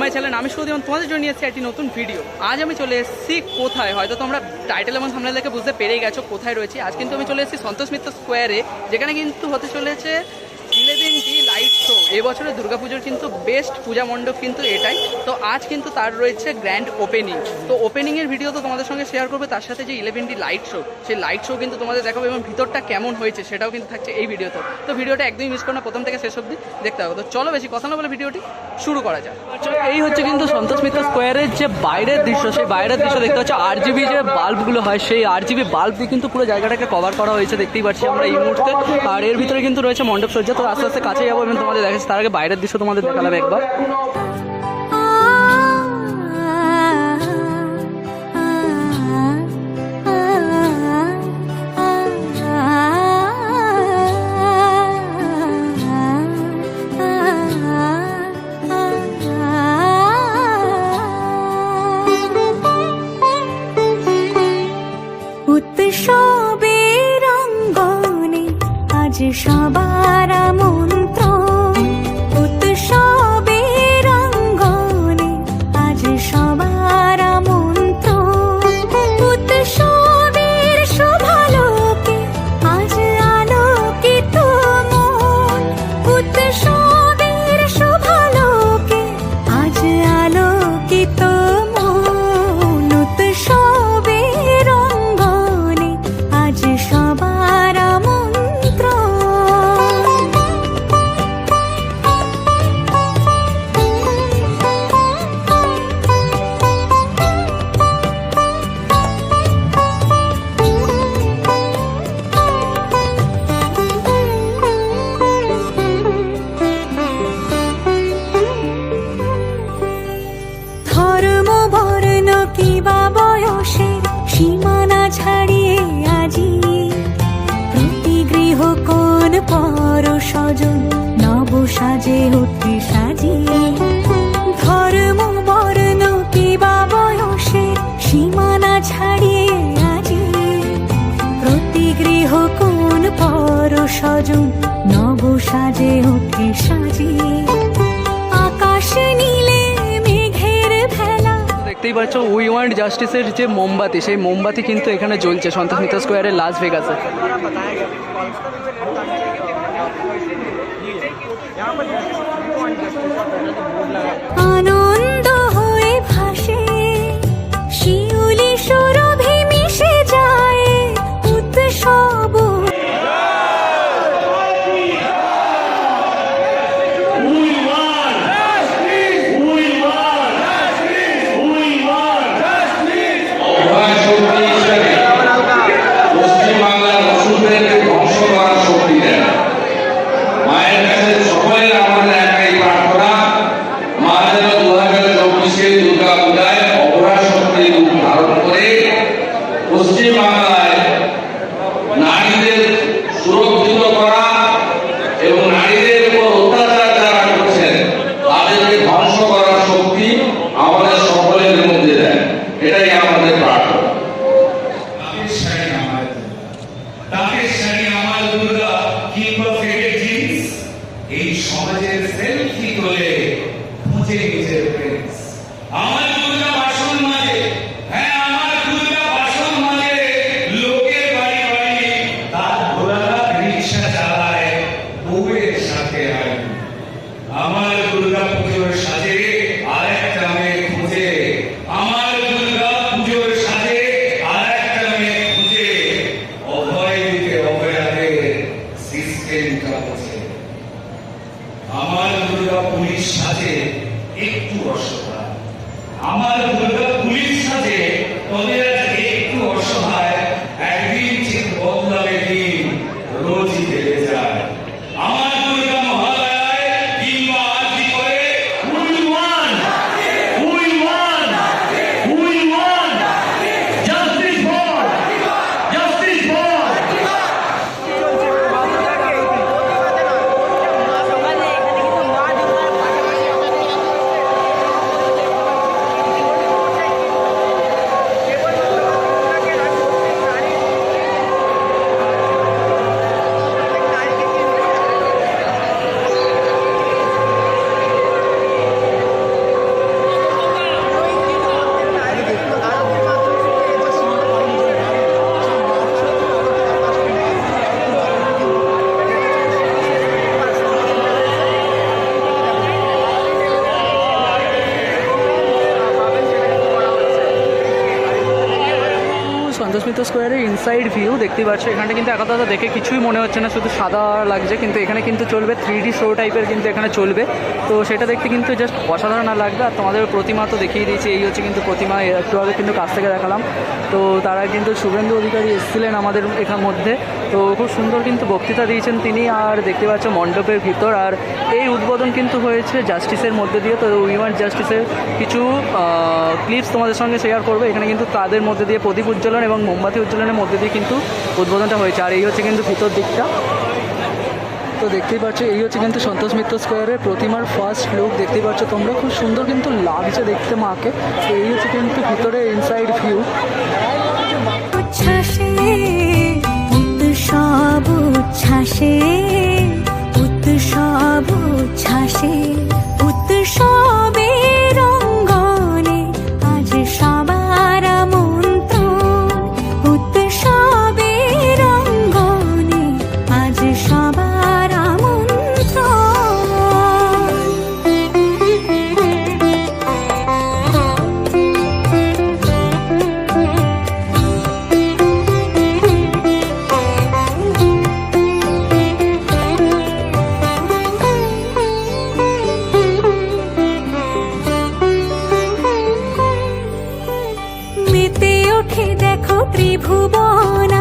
My channel আমি শুধু তোমাদের জন্য নিয়ে এসেছি একটি নতুন ভিডিও আজ আমি চলে এসেছি কোথায়? হয়তো তোমরা টাইটেল এবং সামনে দেখে বুঝতে পেরেই গেছো কোথায় রয়েছি। আজ কিন্তু আমি চলে এসেছি সন্তোষ মিত্র স্কোয়ারে যেখানে কিন্তু হতে চলেছে ইলেভেন ডি লাইট শো এবছরের দুর্গাপুজোর কিন্তু বেস্ট পূজা মণ্ডপ কিন্তু এটাই। তো আজ কিন্তু তার রয়েছে গ্র্যান্ড ওপেনিং তো ওপেনিংয়ের ভিডিও তো তোমাদের সঙ্গে শেয়ার করবে, তার সাথে যে ইলেভেন ডি লাইট শো সেই লাইট শো কিন্তু তোমাদের দেখাবো এবং ভিতরটা কেমন হয়েছে সেটাও কিন্তু থাকছে এই ভিডিওতে তো। ভিডিওটা একদমই মিস করো না, প্রথম থেকে শেষ অবধি দেখতে হবে। তো চলো বেশি কথা না বলে ভিডিওটি শুরু করা যাক। এই হচ্ছে কিন্তু সন্তোষ মিত্র স্কোয়ারের যে বাইরের দৃশ্য, সেই বাইরের দৃশ্য দেখতে হচ্ছে আর জিবি যে বাল্বগুলো হয়, সেই আর জিবি বাল্ব দিয়ে কিন্তু পুরো জায়গাটাকে কভার করা হয়েছে, দেখতেই পাচ্ছি আমরা এই মুহূর্তে। আর এর ভিতরে কিন্তু রয়েছে মণ্ডপ সজ্জা তো আস্তে আস্তে কাছে যাব এবং তোমাদের দেখাচ্ছি। তার আগে বাইরের দৃশ্য তোমাদের দেখালাম একবার। উৎসবের অঙ্গনে আজ সবার কোন পর স্বজন নব সাজে উঠে সাজিয়ে, ধর্ম বর্ণ কিবা বয়সের সীমানা ছাড়িয়ে আজি প্রতি গৃহ কোন পর স্বজন নব সাজে উঠে সাজিয়ে, আকাশ নীলে মেঘের ভেলা। দেখতেই পাচ্ছ উই ওয়ান্ট জাস্টিসের যে মোমবাতি, সেই মোমবাতি কিন্তু এখানে জ্বলছে, সন্তোষ মিত্র স্কোয়ারের লাস ভেগাসে আনন্দ এই সমাজের সেলফি তোলে খুঁজে নিজের আমার দুর্গা বাসন মাঝে হ্যাঁ আমার মাঝে লোকের বাড়ি তার রিক্সা চালায় সাথে আমার দুর্গা পুজোর সাজে পুলিশ সাজে একটু রসতা আমার দুর্গা মিত্র স্কোয়ারের ইনসাইড ভিউ দেখতে পাচ্ছ, এখানটা কিন্তু একাধারে দেখে কিছুই মনে হচ্ছে না, শুধু সাদা লাগছে, কিন্তু এখানে কিন্তু চলবে থ্রি ডি শো টাইপের কিন্তু এখানে চলবে। তো সেটা দেখতে কিন্তু জাস্ট অসাধারণ লাগবে। আর তোমাদের প্রতিমা তো দেখিয়ে দিয়েছি, এই হচ্ছে কিন্তু প্রতিমা একটু আগে কিন্তু কাছ থেকে দেখালাম। তো তারা কিন্তু শুভেন্দু অধিকারী এসেছিলেন আমাদের এখান মধ্যে। তো খুব সুন্দর কিন্তু বক্তৃতা দিয়েছেন তিনি। আর দেখতে পাচ্ছ মণ্ডপের ভিতর, আর এই উদ্বোধন কিন্তু হয়েছে জাস্টিসের মধ্যে দিয়ে। তো উইমেন জাস্টিসের কিছু ক্লিপস তোমাদের সঙ্গে শেয়ার করবে। এখানে কিন্তু তাদের মধ্যে দিয়ে প্রদীপ উজ্জ্বলন এবং মোমবাতি উজ্জ্বলনের মধ্যে দিয়ে কিন্তু উদ্বোধনটা হয়েছে। আর এই হচ্ছে কিন্তু ভিতর দিকটা। তো দেখতেই পাচ্ছ, এই হচ্ছে কিন্তু সন্তোষ মিত্র স্কোয়ারের প্রতিমার ফার্স্ট লুক দেখতেই পাচ্ছ তোমরা, খুব সুন্দর কিন্তু লাগছে দেখতে মাকে। তো এই হচ্ছে কিন্তু ভিতরে ইনসাইড ভিউ সব উচ্ছ্বাসে, উৎসব উচ্ছ্বাসে, উৎসব ত্রিভুবনা